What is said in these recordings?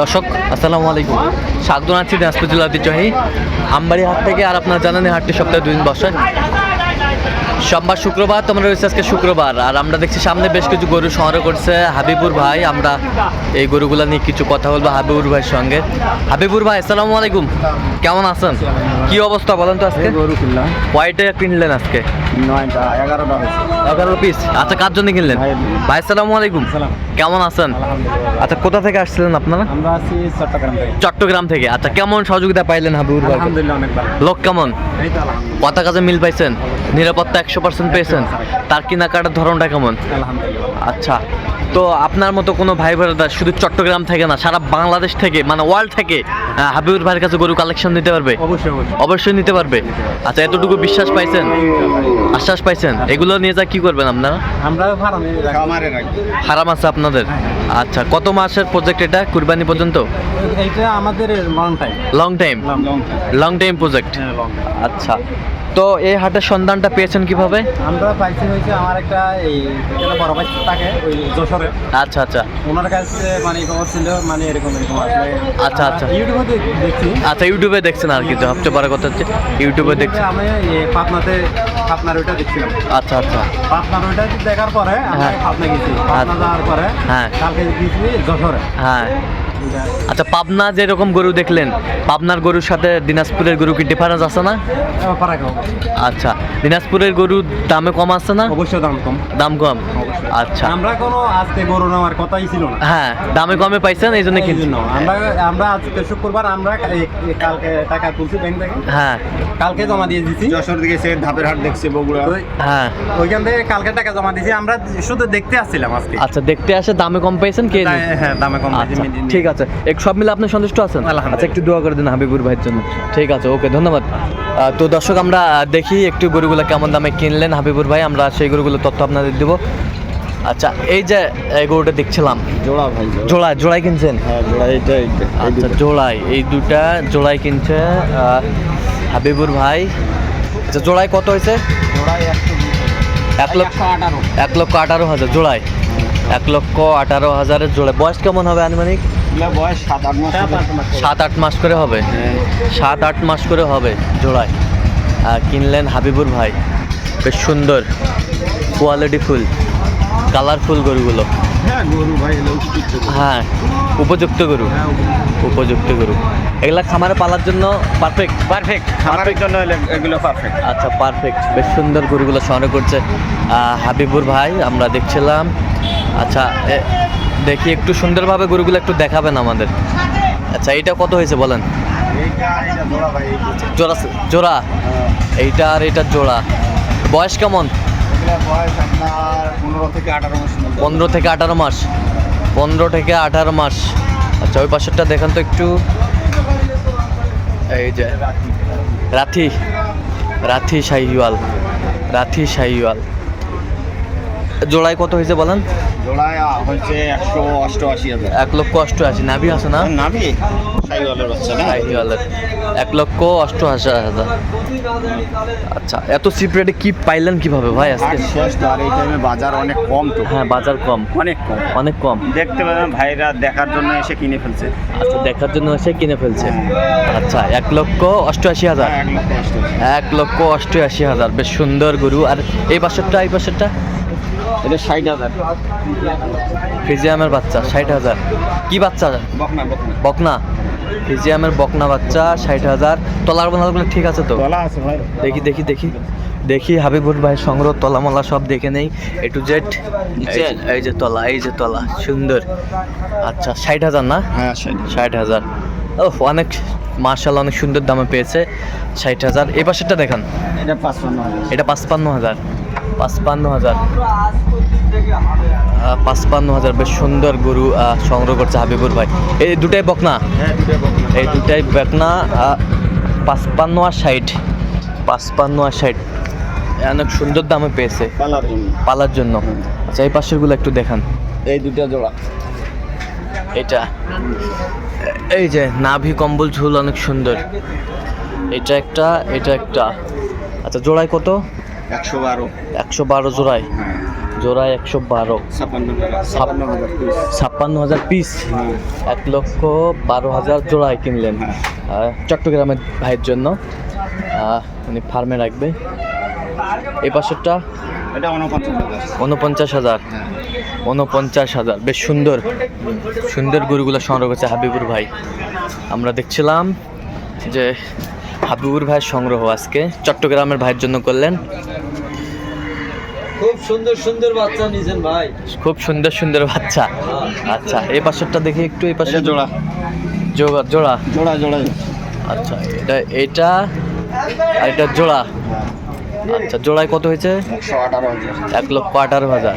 দর্শক, আসসালামু আলাইকুম। স্বাগত আছি দিনাজপুর জেলা ঐতিহ্যবাহী আমবাড়ি হাট থেকে আর আপনার জানেন হাটটি সপ্তাহে দুদিন বসে। সোমবার শুক্রবার তোমরা রয়েছে আজকে শুক্রবার। আর আমরা দেখছি সামনে বেশ কিছু গরু সংগ্রহ করছে হাবিবুর ভাই। আমরা এই গরুগুলো নিয়ে কিছু কথা বলব হাবিবুর ভাইয়ের সঙ্গে। হাবিবুর ভাই আসসালামু আলাইকুম। কেমন আছেন? কি অবস্থা বলেন তো আজকে? গরু কিনলাম। কয়টা কিনলেন আজকে? নয়টা এগারোটা এগারো পিস আচ্ছা কার জন্য কিনলেন? ভাই আসসালামু আলাইকুম। কেমন আছেন? আচ্ছা কোথা থেকে আসছিলেন আপনারা? আমরা আছি চট্টগ্রাম থেকে। চট্টগ্রাম থেকে। আচ্ছা কেমন সহযোগিতা পাইলেন হাবিবুর ভাই আলহামদুলিল্লাহ অনেক ভালো। লোক কেমন? কথা কাজে মিল পাইছেন? নিরাপত্তা একশো পার্সেন্ট পেয়েছেন। তার কেনাকাটার ধরনটা কেমন? আচ্ছা তো আপনার মতো কোনো ভাই বোনেরা শুধু চট্টগ্রাম থেকে না সারা বাংলাদেশ থেকে মানে ওয়ার্ল্ড থেকে হাবিবুর ভাইয়ের কাছে গরু কালেকশন নিতে পারবে? অবশ্যই অবশ্যই। অবশ্যই নিতে পারবে? আচ্ছা এতটুকু বিশ্বাস পাইছেন? আশ্বাস পাইছেন? এগুলো নিয়ে যা কি করবেন আপনারা? আমরা হারাম আছে আপনাদের? আচ্ছা কত মাসের প্রজেক্ট এটা কুরবানি পর্যন্ত? এইটা আমাদের long time long time long time project হ্যাঁ আচ্ছা তো এই হাটের সন্ধানটা পেয়েছেন কীভাবে? আমরা পাইছি হয়েছে আমার একটা এই বড় ভাই থাকে ওই যশোরে আচ্ছা আচ্ছা। ওনার কাছে মানে খবর ছিল মানে এরকম এরকম আসলে। আচ্ছা, আচ্ছা। ইউটিউবে দেখছি। আচ্ছা ইউটিউবে দেখছেন আর কি সবচেয়ে বড় কথা হচ্ছে ইউটিউবে দেখছেন। আমি পাবনাতে পাবনার ওইটা দেখছিলাম। আচ্ছা আচ্ছা। পাবনার ওইটা দেখার পরে হ্যাঁ। পাবনা গেছি। পাবনা যাওয়ার পরে হ্যাঁ। কালকে গেছি যশোরে। হ্যাঁ। আচ্ছা পাবনা যেরকম গরু দেখলেন পাবনার গরুর সাথে দিনাজপুরের গরু কি ডিফারেন্স আছে না? আচ্ছা দিনাজপুরের গরুর দামে কম আছে না? অবশ্যই দাম কম। দাম কম? আচ্ছা। আমরা কোনো আজকে গরু নেওয়ার কথাই ছিল না। হ্যাঁ দামে কমে পাইছেন এই জন্য কিনছেন। আমরা আমরা আজকে শুক্রবার আমরা কালকে টাকা তুলছি ব্যাংক থেকে। হ্যাঁ। কালকে জমা দিয়ে দিছি। যশোর দিকে সে ধাপের হাট দেখছে বগুড়া। হ্যাঁ। ওইখান থেকে কালকে টাকা জমা দিয়েছি আমরা শুধু দেখতে আসছিলাম আজকে। আচ্ছা দেখতে আসে দামে কম পাইছেন কে হ্যাঁ দামে কম আচ্ছা দিয়েছি। ঠিক আছে। এক সব মিলে আপনি সন্তুষ্ট আছেন। আচ্ছা একটু দোয়া করে দিন হাবিবুর ভাইয়ের জন্য। ঠিক আছে ওকে ধন্যবাদ। তো দর্শক আমরা দেখি একটু গরুগুলো কেমন দামে কিনলেন হাবিবুর ভাই। আমরা সেই গরুগুলো তথ্য আপনাদের দেবো। আচ্ছা এই যে এই গরুটা দেখছিলাম। জোড়া ভাই জোড়া। জোড়াই কিনছেন? হ্যাঁ আচ্ছা জোড়াই এই দুটা জোড়াই কিনছে হাবিবুর ভাই। আচ্ছা জোড়াই কত হয়েছে? এক লক্ষ আঠারো। এক লক্ষ আঠারো হাজার জোড়াই। এক লক্ষ আঠারো হাজারের জোড়ায় বয়স কেমন হবে আনুমানিক? সাত আট মাস করে হবে। হ্যাঁ। সাত আট মাস করে হবে জোড়ায়। আর কিনলেন হাবিবুর ভাই। বেশ সুন্দর কোয়ালিটি ফুল কালারফুল গরুগুলো। হ্যাঁ গরু ভাই এগুলো উপযুক্ত গরু। হ্যাঁ উপযুক্ত গরু। হ্যাঁ এগুলা খামারে পালার জন্য পারফেক্ট পারফেক্ট খামারের জন্য এগুলো পারফেক্ট আচ্ছা পারফেক্ট বেশ সুন্দর গরুগুলো সংগ্রহ করছে হাবিবুর ভাই। আমরা দেখছিলাম আচ্ছা দেখি একটু সুন্দরভাবে গরুগুলো একটু দেখাবেন আমাদের। আচ্ছা এইটা কত হয়েছে বলেন? জোড়া এইটা জোড়া হ্যাঁ। এইটা আর এটা জোড়া। বয়স কেমন? পনেরো থেকে আঠারো মাস পনেরো থেকে আঠারো মাস। পনেরো থেকে আঠারো মাস। আচ্ছা ওই পাশেরটা দেখেন তো একটু। এই যে রাথি রাথি শাহিওয়াল রাথি শাহিওয়াল জোড়ায় কত হয়েছে বলেন? জোড়ায় একশো অষ্টআশি হাজার। এক লক্ষ অষ্টআশি নাভি আছে না? নাবি সাইওয়ালের বাচ্চা না? শাহিওয়ালের। এক লক্ষ অষ্টআশি হাজার। আচ্ছা এত চিপ রেটে কি পাইলেন কীভাবে ভাই আজকে? শেষ তো আর এই টাইমে বাজার অনেক কম তো। হ্যাঁ বাজার কম। অনেক কম। অনেক কম। দেখতে পাবেন ভাইরা দেখার জন্য এসে কিনে ফেলছে। আচ্ছা দেখার জন্য এসে কিনে ফেলছে। আচ্ছা এক লক্ষ অষ্টআশি হাজার। এক লক্ষ অষ্টআশি। এক লক্ষ অষ্টআশি হাজার বেশ সুন্দর গরু। আর এই পাশেরটা এই পাশেরটা? এটা ষাট হাজার। ফিজিয়ামের বাচ্চা ষাট হাজার। কি বাচ্চা? বকনা বকনা। বকনা। ফিজিয়ামের বকনা বাচ্চা ষাট হাজার। তলার বানালগুলো ঠিক আছে তো? গলা আছে ভাই। দেখি দেখি দেখি। দেখি হাবিবুর ভাই সংগ্রহ তলামলা সব দেখে নেই। A to Z? এই যে তলা এই যে তলা সুন্দর। আচ্ছা ষাট হাজার না? হ্যাঁ ষাট। ষাট হাজার। ও অনেক মার্শাল অনেক সুন্দর দামে পেয়েছে। ষাট হাজার। এই পাশেরটা দেখান। এটা পাঁচপান্ন হাজার। এটা পাঁচপান্ন হাজার। পাঁচপান্ন হাজার। পাঁচপান্ন হাজার বেশ সুন্দর গরু সংগ্রহ করছে হাবিবুর ভাই। এই দুটাই বকনা? হ্যাঁ এই দুটাই বকনা পাঁচপান্ন আর ষাট। পাঁচপান্ন আর ষাট। অনেক সুন্দর দামে পেয়েছে। পালার জন্য। পালার জন্য। আচ্ছা এই পাশেরগুলো একটু দেখান। এই দুটা জোড়া। এটা। এই যে নাভি কম্বল ঝুল অনেক সুন্দর। এটা একটা এটা একটা। আচ্ছা জোড়ায় কত? একশো বারো। একশো বারো জোড়ায়? হ্যাঁ। জোড়ায় একশো বারো। ছাপ্পান্ন হাজার পিস হ্যাঁ। এক লক্ষ বারো হাজার জোড়ায় কিনলেন। চট্টগ্রামের ভাইয়ের জন্য। উনি ফার্মে রাখবে। এই পাশেরটা? এটা উনপঞ্চাশ হাজার। হ্যাঁ। উনপঞ্চাশ হাজার। বেশ সুন্দর। সুন্দর গরুগুলো সংগ্রহ করছে হাবিবুর ভাই। আমরা দেখছিলাম যে হাবিবুর ভাইয়ের সংগ্রহ আজকে। চট্টগ্রামের ভাইয়ের জন্য করলেন। খুব সুন্দর সুন্দর বাচ্চা নিয়েছেন ভাই। খুব সুন্দর সুন্দর বাচ্চা। আচ্ছা এই পাশেরটা দেখি একটু এই পাশে জোড়া। জোড়া জোড়া। জোড়া জোড়া। আচ্ছা এটা এটা আর এটা জোড়া। আচ্ছা জোড়ায় কত হয়েছে? এক লক্ষ আঠারো হাজার।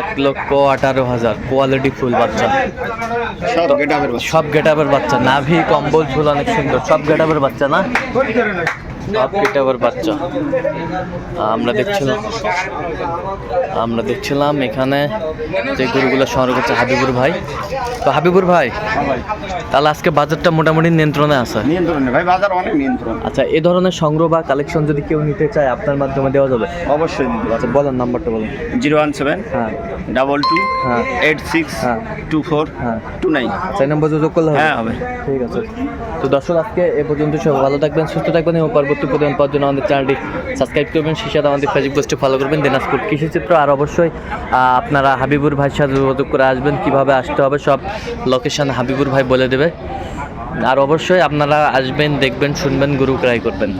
এক লক্ষ আঠারো হাজার। কোয়ালিটি ফুল বাচ্চা। সব গেটাবের বাচ্চা। বাচ্চা। নাভি কম্বল ফুল অনেক সুন্দর। সব গেটাবের বাচ্চা না? গেটাবের বাচ্চা। আমরা দেখছিলাম আমরা দেখছিলাম এখানে যে গরুগুলো সংগ্রহ করছে হাবিবুর ভাই। তো হাবিবুর ভাই তাহলে আজকে বাজারটা মোটামুটি নিয়ন্ত্রণে আছে? নিয়ন্ত্রণ ভাই বাজার অনেক নিয়ন্ত্রণ। আচ্ছা এই ধরনের সংগ্রহ বা কালেকশন যদি কেউ নিতে চায় আপনার মাধ্যমে দেওয়া যাবে? অবশ্যই আচ্ছা বলেন নাম্বারটা বলেন। জিরো ওয়ান সেভেন হ্যাঁ। ডাবল টু হ্যাঁ। এইট সিক্স হ্যাঁ। টু ফোর হ্যাঁ। Two nine. চার নম্বর যোগাযোগ করলে হ্যাঁ হবে। ঠিক আছে। তো দর্শক আজকে এ পর্যন্ত সব ভালো থাকবেন সুস্থ থাকবেন এবং পরবর্তী প্রদান পাওয়ার জন্য আমাদের চ্যানেলটি সাবস্ক্রাইব করবেন। সেই সাথে আমাদের ফেসবুক পেজটি ফলো করবেন। দিনাজপুর কৃষিচিত্র। আর অবশ্যই আপনারা হাবিবুর ভাইয়ের সাথে যোগাযোগ করে আসবেন। কীভাবে আসতে হবে সব লোকেশান হাবিবুর ভাই বলে দেবে। আর অবশ্যই আপনারা আসবেন, দেখবেন, শুনবেন, গুরু ক্রাই করবেন।